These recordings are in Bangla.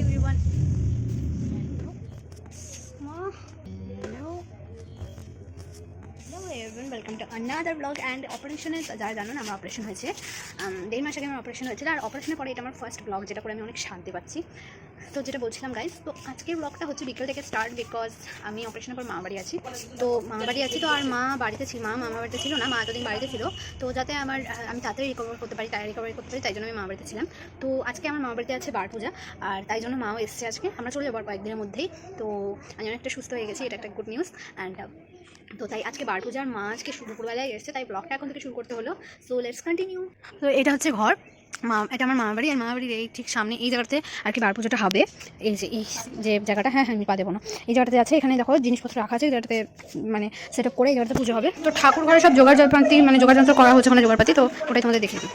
everyone. Another vlog and অপারেশনে যারা জানেন আমার অপারেশন হয়েছে। দেড় মাস আগে আমার অপারেশন হয়েছিল, আর অপারেশনের পরে এটা আমার ফার্স্ট ব্লগ যেটা করে আমি অনেক শান্তি পাচ্ছি। তো যেটা বলছিলাম গাইস তো আজকের ব্লগটা হচ্ছে বিকেল থেকে স্টার্ট বিকজ আমি অপারেশনের পর মা বাড়ি আছি। তো মা বাড়ি আছি তো, আর মা বাড়িতে ছিল, মা মামা বাড়িতে ছিল না, মা এতদিন বাড়িতে ছিল। তো যাতে আমার আমি তাড়াতাড়ি রিকভার করতে পারি তাই রিকভারি করতে পারি, তাই জন্য আমি মা বাড়িতে ছিলাম। তো আজকে আমার মা বাড়িতে আছে বার পূজা, আর তাই জন্য মাও এসছে আজকে। আমরা চলে যাব কয়েকদিনের মধ্যেই। তো আমি অনেকটা সুস্থ হয়ে গেছি, এটা একটা গুড নিউজ অ্যান্ড তো তাই আজকে বার পূজার মা আজকে দুপুরবেলায় এসছে, তাই ব্লগটা এখন থেকে শুরু করতে হলো। সো লেটস কন্টিনিউ তো এটা হচ্ছে ঘর। মা, এটা আমার মামা বাড়ি, আর মামা বাড়ির এই ঠিক সামনে এই জায়গাতে আর কি বার পুজোটা হবে। এই যে এই যে জায়গাটা হ্যাঁ হ্যাঁ আমি পা দেবো না। এই জায়গাটাতে আছে, এখানে দেখো জিনিসপত্র রাখা আছে জায়গাটাতে মানে সেট আপ করে এই জায়গাটাতে পুজো হবে। তো ঠাকুর ঘরে সব জোগাড় জলপাতি মানে জোগাড় যন্ত্র করা হচ্ছে ওখানে জোগাড়পাতি, তো ওটাই তোমাদের দেখিয়ে দিই।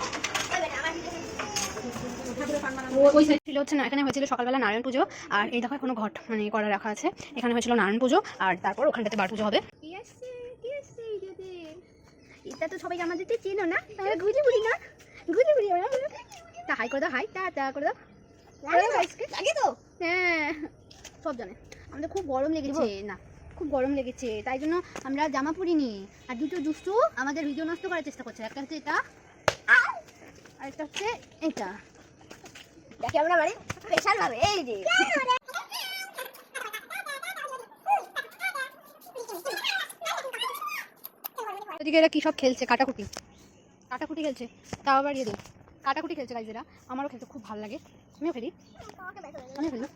ওই হচ্ছে না, এখানে হয়েছিল সকালবেলা নারায়ণ পুজো, আর এই দেখো এখনও ঘট মানে করা রাখা আছে। এখানে হয়েছিল নারায়ণ পুজো, আর তারপর ওখানটাতে বার পুজো হবে। এটা তো সবাই আমাদেরকে চেনো না আমরা ঘুরে ঘুরি না। ঘুরে ঘুরি আমরা তা হাই করে দাও হাই তা তা করে দাও। লাগে তো হ্যাঁ সব জানে। আমাদের খুব গরম লেগেছে না খুব গরম লেগেছে। তাই জন্য আমরা জামা পরিনি আর দুটো দুষ্টু আমাদের ভিডিও নষ্ট করার চেষ্টা করছে। একটা হচ্ছে এটা আর একটা হচ্ছে এটা। দেখি আমরা মানে স্পেশাল ভাবে এই যে। ওদিকে এরা কী সব খেলছে? কাটাকুটি। কাটাকুটি খেলছে। তাও আবার ইয়ে দিই কাটাকুটি খেলছে গাইজ এরা। আমারও খেলতে খুব ভালো লাগে। আমিও খেলি। আমিও খেলি।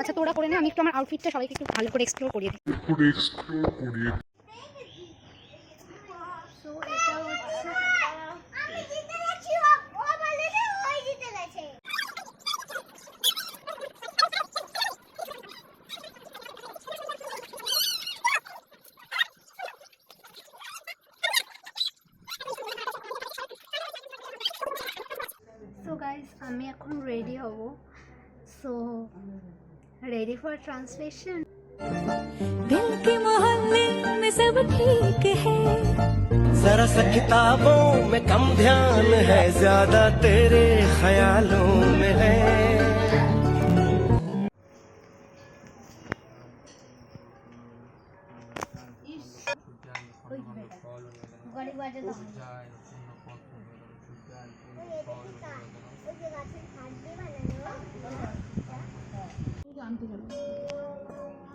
আচ্ছা তোরা করে নে। আমি একটু আমার আউটফিটটা সবাইকে একটু ভালো করে এক্সপ্লোর করিয়ে দিই। সো গাইজ আমি এখন রেডি হব সো রেডি ফর ট্রান্সলেশন दिल के मोहल्ले में सब ठीक है जरा सा किताबों में कम ध्यान है ज्यादा तेरे ख्यालों में है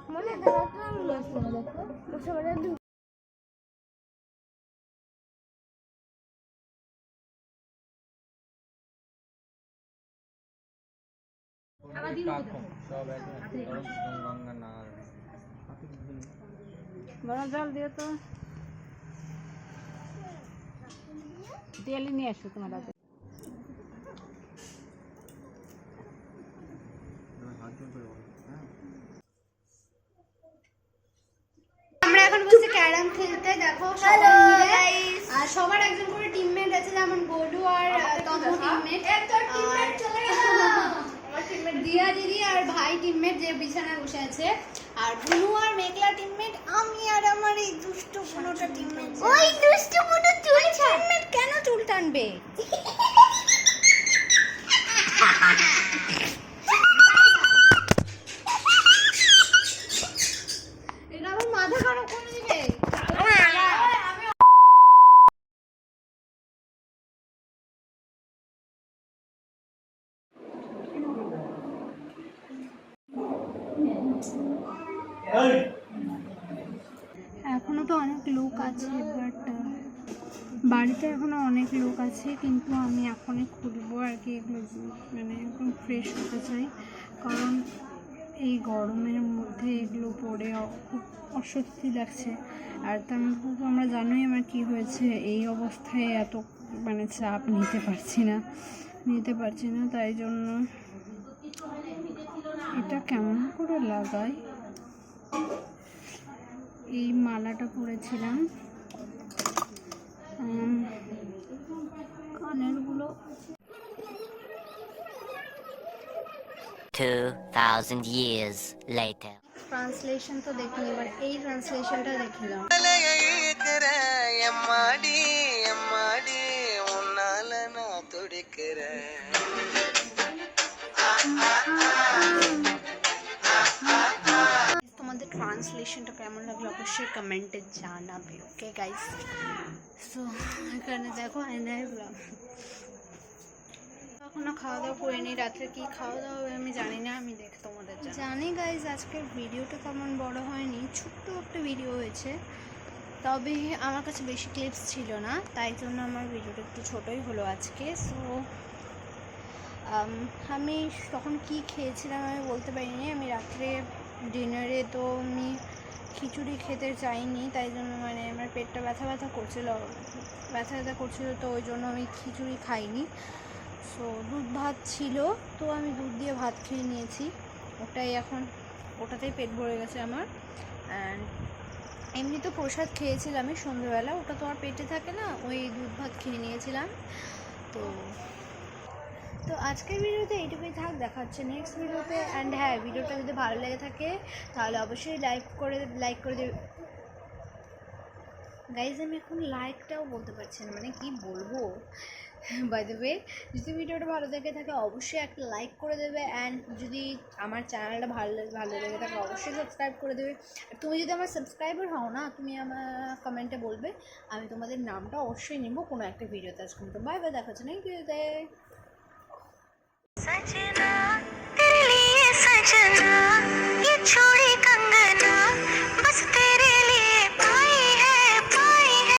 মনে দু জল দিও তো। তেল নিয়ে আসো তোমার হাতে আমরা এখন বসে ক্যারাম খেলতে দেখো সবাই মিলে। আর সবার একজন করে টিমমেট আছে যেমন গোলু আর তন্ত্র টিমমেট আর দিয়া দিদি আর ভাই টিমমেট যে বিছানায় বসে আছে। আর বুনু আর মেঘলা টিমমেট আমি আর আমার এই দুষ্টু বুনুটা টিমমেট ওই দুষ্টু বুনু চুল টিমমেট কেন চুল টানবে? এখনও তো অনেক লোক আছে বাট বাড়িতে এখনও অনেক লোক আছে, কিন্তু আমি এখনই খুলবো আর কি এগুলো মানে একদম ফ্রেশ হতে চাই। কারণ এই গরমের মধ্যে এগুলো পরে খুব অস্বস্তি লাগছে। আর তার মধ্যে তো আমরা জানোই আমার কি হয়েছে, এই অবস্থায় এত মানে চাপ নিতে পারছি না, নিতে পারছি না, তাই জন্য এটা কেমন করে লাগাই এই মালাটা পরেছিলাম উম, কানেরগুলো 2,000 years later. ট্রান্সলেশন তো দেখিনি এবার এই ট্রান্সলেশনটা দেখিলাম எம்மாடி எம்மாடி உன்னால நான் துடிக்கிறேன் ট্রান্সলেশনটা কেমন লাগল অবশ্যই কমেন্টে জানাবে ওকে গাইস সো এখানে দেখো আয়নায় ব্লগ এখনও খাওয়া দাওয়া করিনি, রাত্রে কি খাওয়া দাওয়া হবে আমি জানি না, আমি দেখ তোমাদের জানি গাইজ আজকের ভিডিওটা তেমন বড় হয়নি, ছোট্ট একটা ভিডিও হয়েছে। তবে আমার কাছে বেশি ক্লিপস ছিল না, তাই জন্য আমার ভিডিওটা একটু ছোটোই হলো আজকে। সো আমি তখন কি খেয়েছিলাম আমি বলতে পারিনি, আমি রাত্রে ডিনারে তো আমি খিচুড়ি খেতে চাইনি, তাই জন্য মানে আমার পেটটা ব্যথা ব্যথা করছিল, ব্যথা ব্যথা করছিল তো ওই জন্য আমি খিচুড়ি খাইনি। সো দুধ ভাত ছিল, তো আমি দুধ দিয়ে ভাত খেয়ে নিয়েছি। ওটাই এখন, ওটাতেই পেট ভরে গেছে আমার। অ্যান্ড এমনি তো প্রসাদ খেয়েছিলাম আমি সন্ধ্যেবেলা, ওটা তো আর পেটে থাকে না, ওই দুধ ভাত খেয়ে নিয়েছিলাম। তো তো আজকের ভিডিওতে এইটুকুই থাক দেখা হচ্ছে নেক্সট ভিডিওতে অ্যান্ড হ্যাঁ ভিডিওটা যদি ভালো লেগে থাকে, তাহলে অবশ্যই লাইক করে লাইক করে দেবে। গাইজ আমি এখন লাইকটাও বলতে পারছি না মানে কি বলব? বাই দ্য যদি ভিডিওটা ভালো লেগে থাকে, অবশ্যই একটা লাইক করে দেবে অ্যান্ড যদি আমার চ্যানেলটা ভালো ভালো লেগে থাকে, অবশ্যই সাবস্ক্রাইব করে দেবে। তুমি যদি আমার সাবস্ক্রাইবার হও না, তুমি আমার কমেন্টে বলবে, আমি তোমাদের নামটা অবশ্যই নিব কোনো একটা ভিডিওতে আজকে। তো বাই বাই দেখা হচ্ছে নেক্সট ভিডিওতে। सजना सजना ये छोड़ी